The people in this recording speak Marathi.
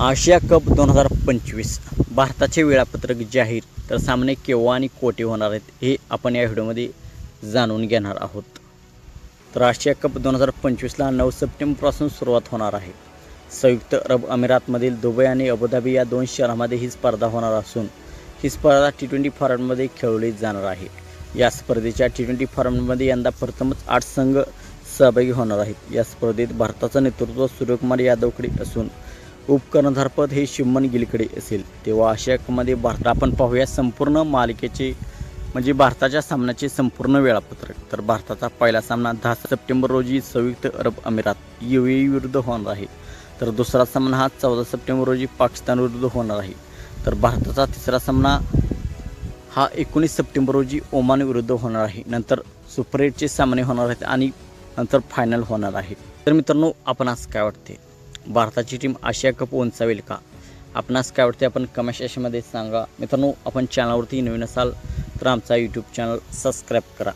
आशिया कप दोन हजार पंचवीस. भारताचे वेळापत्रक जाहीर. तर सामने केव्हा आणि कोठे होणार आहेत हे आपण या व्हिडिओमध्ये जाणून घेणार आहोत. तर आशिया कप दोन हजार पंचवीसला नऊ सप्टेंबरपासून सुरुवात होणार आहे. संयुक्त अरब अमिरातमधील दुबई आणि अबुधाबी या दोन शहरामध्ये ही स्पर्धा होणार असून ही स्पर्धा टी ट्वेंटी फॉर्मॅटमध्ये खेळवली जाणार आहे. या स्पर्धेच्या टी ट्वेंटी फॉर्मॅटमध्ये यंदा प्रथमच आठ संघ सहभागी होणार आहेत. या स्पर्धेत भारताचं नेतृत्व सूर्यकुमार यादवकडे असून उपकर्णधारपद हे शुभमन गिलकडे असेल. तेव्हा आशियाकमध्ये भारत आपण पाहूया संपूर्ण मालिकेचे म्हणजे भारताच्या सामन्याचे संपूर्ण वेळापत्रक. तर भारताचा पहिला सामना दहा सप्टेंबर रोजी संयुक्त अरब अमिरात यू विरुद्ध होणार आहे. तर दुसरा सामना हा चौदा सप्टेंबर रोजी पाकिस्तान विरुद्ध होणार आहे. तर भारताचा तिसरा सामना हा एकोणीस सप्टेंबर रोजी ओमान विरुद्ध होणार आहे. नंतर सुपर एटचे सामने होणार आहेत आणि नंतर फायनल होणार आहे. तर मित्रांनो आपण आज काय वाटते? भारताची टीम आशिया कप उंचावेल का? आपणास काय वाटते आपण कमेंट सेशनमध्ये सांगा. मित्रांनो आपण चॅनलवरती नवीन असाल तर आमचा यूट्यूब चॅनल सबस्क्राईब करा.